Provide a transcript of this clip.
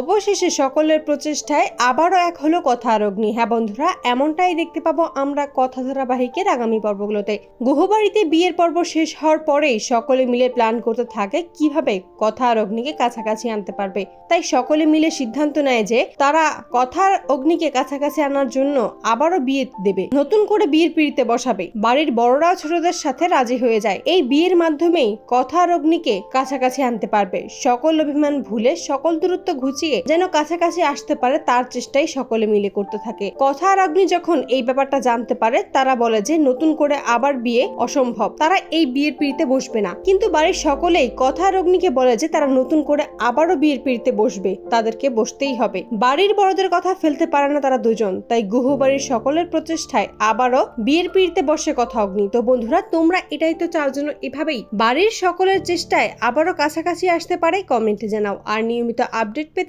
অবশেষে সকলের প্রচেষ্টায় আবারও এক হলো কথা অগ্নি হ্যাঁ বন্ধুরা, এমনটাই দেখতে পাবো আমরা কথা ধারাবাহিকের আগামী পর্বগুলোতে। গুহবাড়িতে বিয়ের পর্ব শেষ হওয়ার পরেই সকলে মিলে প্ল্যান করতে থাকে কীভাবে কথা আর অগ্নিকে কাছাকাছি আনতে পারবে। তাই সকলে মিলে সিদ্ধান্ত নেয় যে তারা কথার অগ্নিকে কাছাকাছি আনার জন্য আবারও বিয়ে দেবে। নতুন করে বিয়ের পিড়িতে বসাবে। বাড়ির বড়রা ছোটদের সাথে রাজি হয়ে যায়। এই বিয়ের মাধ্যমেই কথার অগ্নিকে কাছাকাছি আনতে পারবে। সকল অভিমান ভুলে সকল দূরত্ব ঘুচিয়ে যেন কাছাকাছি আসতে পারে তার চেষ্টাই সকলে মিলে করতে থাকে। কথা আর অগ্নি যখন এই ব্যাপারটা জানতে পারে, তারা বলে যে নতুন করে আবার বিয়ে অসম্ভব। তারা এই বিয়ের পিড়িতে বসবে না। কিন্তু বাড়ির সকলেই কথা আর অগ্নিকে বলে যে তারা নতুন করে আবারও বিয়ের পিড়িতে বসবে। তাদেরকে বসতেই হবে। বাড়ির বড়দের কথা ফেলতে পারে না তারা দুজন। তাই গুহ বাড়ির সকলের প্রচেষ্টায় আবারও বিয়ের পিড়িতে বসে কথা অগ্নি তো বন্ধুরা, তোমরা এটাই তো চাও জন্য এভাবেই বাড়ির সকলের চেষ্টায় আবারও কাছাকাছি আসতে পারে? কমেন্টে জানাও। আর নিয়মিত আপডেট